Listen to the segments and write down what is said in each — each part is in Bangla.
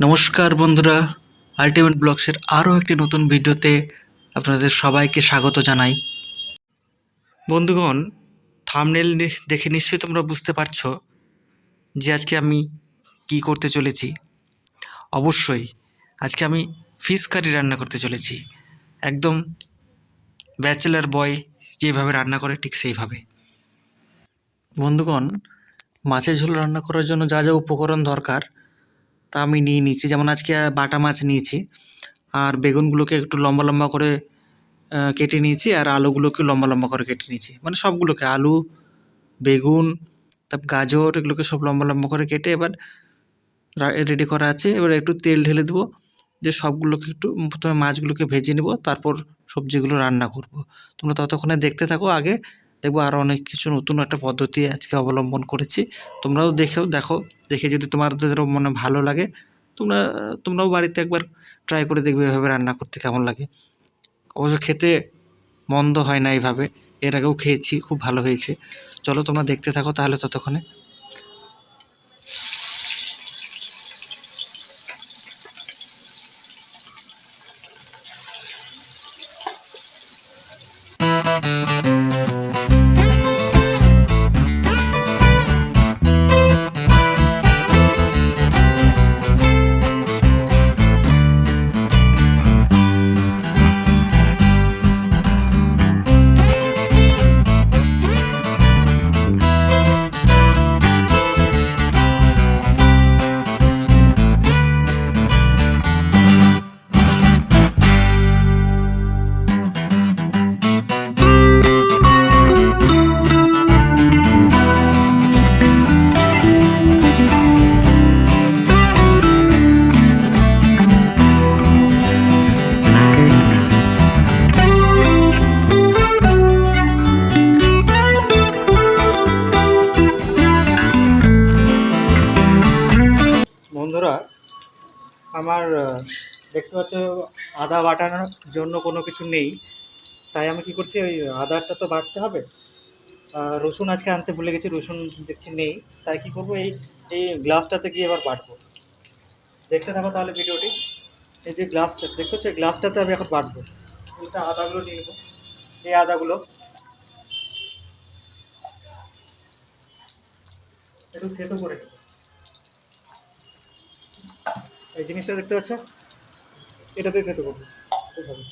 নমস্কার বন্ধুরা আলটিমেট ব্লগসের আরও একটি নতুন ভিডিওতে আপনাদের সবাইকে স্বাগত জানাই। বন্ধুগণ থামনেল দেখে নিশ্চয়ই তোমরা বুঝতে পারছ যে আজকে আমি কি করতে চলেছি। অবশ্যই, আজকে আমি ফিশ কারি রান্না করতে চলেছি। একদম ব্যাচেলার বয় যেভাবে রান্না করে ঠিক সেইভাবে। বন্ধুগণ, মাছের ঝোল রান্না করার জন্য যা যা উপকরণ দরকার তা আমি নিয়ে নিচ্ছি যেমন আজকে বাটা মাছ নিয়েছি। আর বেগুনগুলোকে একটু লম্বা লম্বা করে কেটে নিয়েছি। আর আলুগুলোকে লম্বা লম্বা করে কেটে নিয়েছি। মানে সবগুলোকে, আলু, বেগুন তারপর গাজর, এগুলোকে সব লম্বা লম্বা করে কেটে এবার রেডি করা আছে। এবার একটু তেল ঢেলে দেবো। যে সবগুলোকে একটু প্রথমে মাছগুলোকে ভেজে নেব। তারপর সবজিগুলো রান্না করব। তোমরা ততক্ষণে দেখতে থাকো। আগে দেখব আরও অনেক কিছু নতুন একটা পদ্ধতি আজকে অবলম্বন করেছি। তোমরাও দেখেও দেখো, দেখে যদি তোমাদেরও মনে ভালো লাগে, তোমরা, তোমরাও বাড়িতে একবার ট্রাই করে দেখবে এভাবে রান্না করতে কেমন লাগে। অবশ্য খেতে মন্দ হয় না এইভাবে, এর আগেও খেয়েছি, খুব ভালো হয়েছে। চলো তোমরা দেখতে থাকো তাহলে ততক্ষণে। বন্ধুরা আমার দেখতে পাচ্ছ, আদা বাটানোর জন্য কোনো কিছু নেই। তাই আমি কি করছি, ওই আদাটা তো বাটতে হবে। রসুন আজকে আনতে ভুলে গেছি, রসুন দেখছি নেই। তাই কি করব, এই এই গ্লাসটাতে গিয়ে এবার বাটবো। দেখতে থাকো তাহলে ভিডিওটি। এই যে গ্লাস, দেখতে এই গ্লাসটাতে আমি এখন বাটবো। এটা আদাগুলো নিয়ে নেব। এই আদাগুলো। একটু থেতো করে নেব এই জিনিসটা দেখতে পাচ্ছ এটাতে থেতো করব এইভাবে।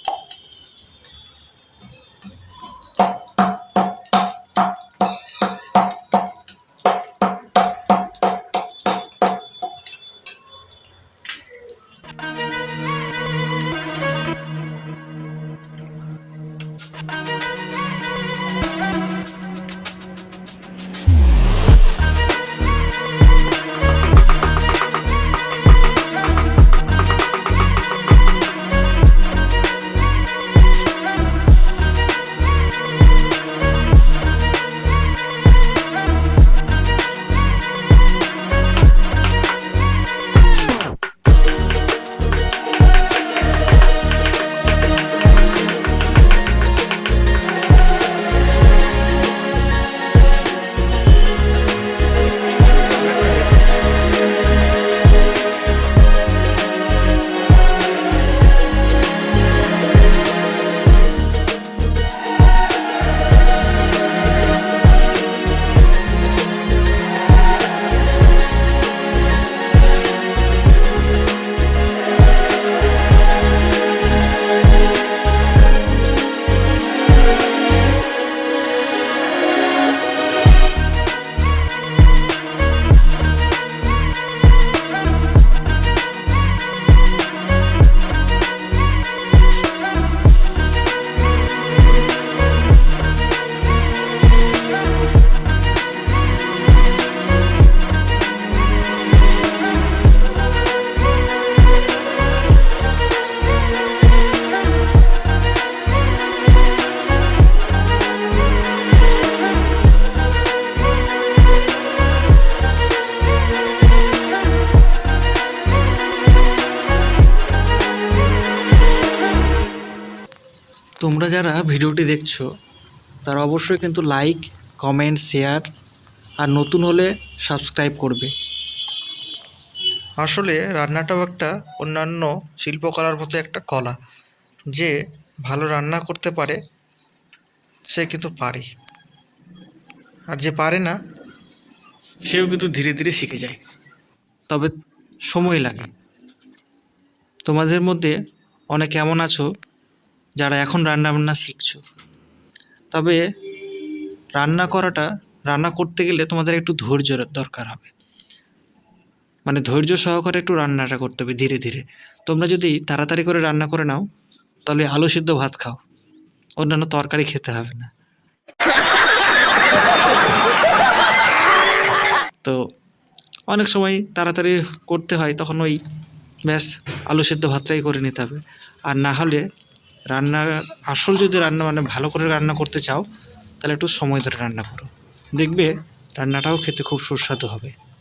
তোমরা যারা ভিডিওটি দেখছ, তারা অবশ্যই কিন্তু লাইক কমেন্ট শেয়ার আর নতুন হলে সাবস্ক্রাইব করবে। আসলে রান্নাটাও একটা অন্যান্য শিল্পকলার মতো একটা কলা। যে ভালো রান্না করতে পারে, সে কিন্তু পারে। আর যে পারে না, সেও কিন্তু ধীরে ধীরে শিখে যায়। তবে সময় লাগে। তোমাদের মধ্যে অনেকে এমন আছো যারা এখন রান্না বান্না শিখছো। তবে রান্না করাটা, রান্না করতে গেলে তোমাদের একটু ধৈর্য দরকার হবে। মানে ধৈর্য সহকারে একটু রান্নাটা করতে হবে ধীরে ধীরে। তোমরা যদি তাড়াতাড়ি করে রান্না করে নাও, তাহলে আলু সিদ্ধ ভাত খাও। অন্যান্য তরকারি খেতে হবে না। তো অনেক সময় তাড়াতাড়ি করতে হয়, তখন ওই ব্যাস আলু সিদ্ধ ভাতটাই করে নিতে হবে। আর না হলে রান্না, আসল যদি রান্না মানে ভালো করে রান্না করতে চাও, তাহলে একটু সময় ধরে রান্না করো। দেখবে রান্নাটাও খেতে খুব সুস্বাদু হবে।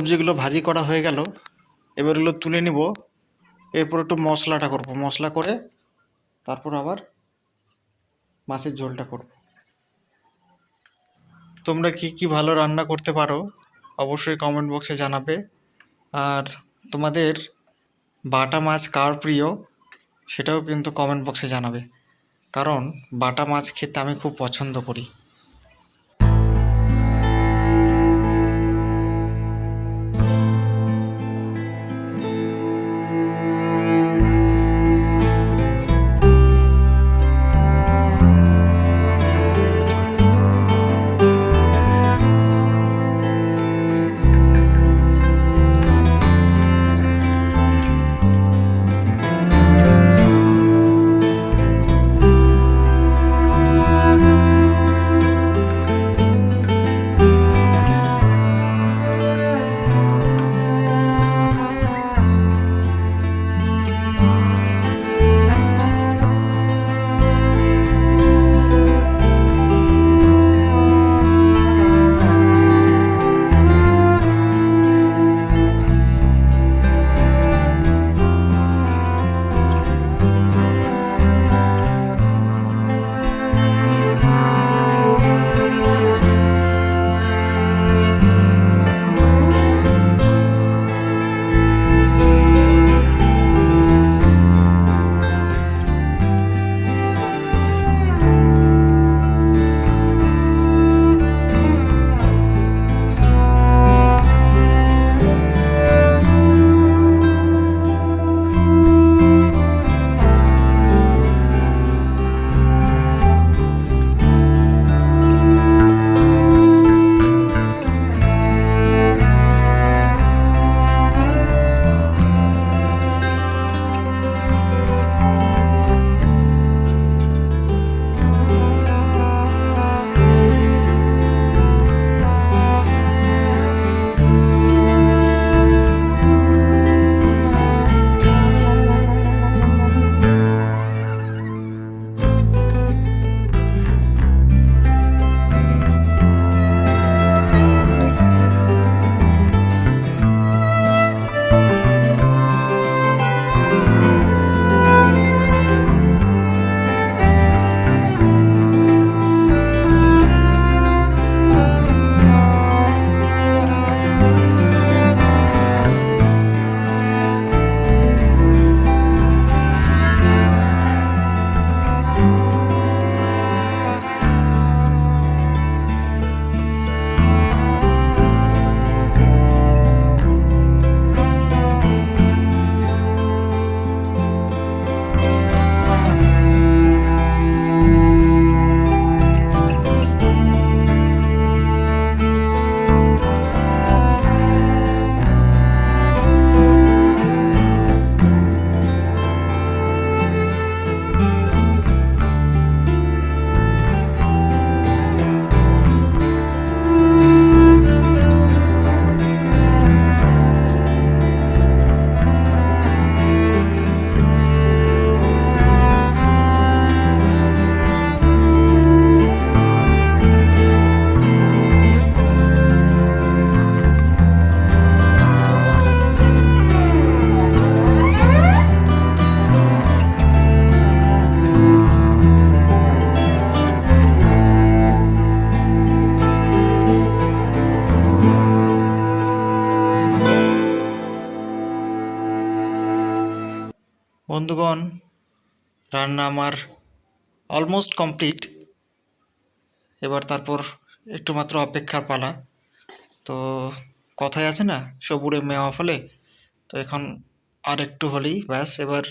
সবজিগুলো ভাজি করা হয়ে গেল। এবার এগুলো তুলে নিব। এরপর একটু মশলাটা করব। মশলা করে তারপর আবার মাছের ঝোলটা করব। তোমরা কি কি ভালো রান্না করতে পারো অবশ্যই কমেন্ট বক্সে জানাবে। আর তোমাদের বাটা মাছ কার প্রিয় সেটাও কিন্তু কমেন্ট বক্সে জানাবে। কারণ বাটা মাছ খেতে আমি খুব পছন্দ করি। বন্ধুগণ, রান্না আমার অলমোস্ট কমপ্লিট এবার তারপর একটু মাত্র অপেক্ষার পালা। তো কথায় আছে না, সবুরে মেওয়া ফলে। তো এখন আর একটু হলেই ব্যাস, এবার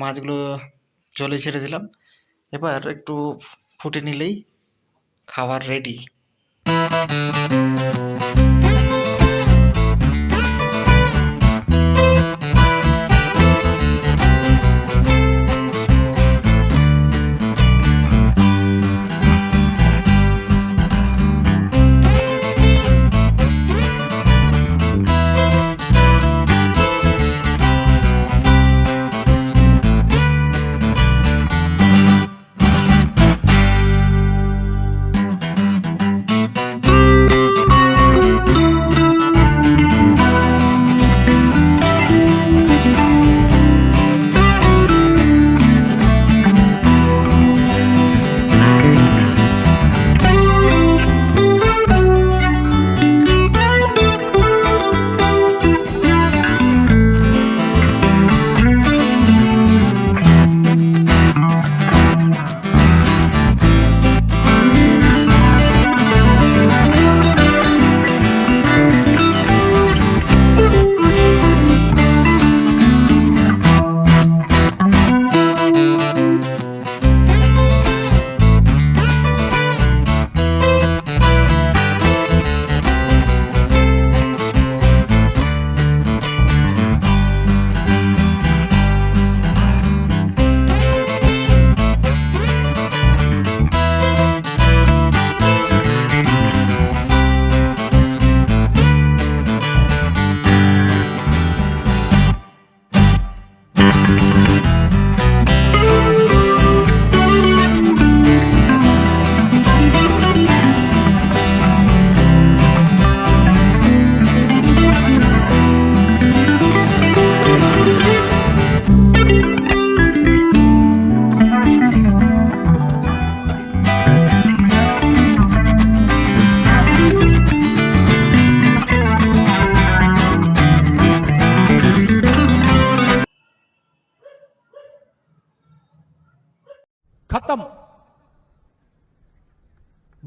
মাছগুলো জলে ছেড়ে দিলাম। এবার একটু ফুটে নিলেই খাবার ready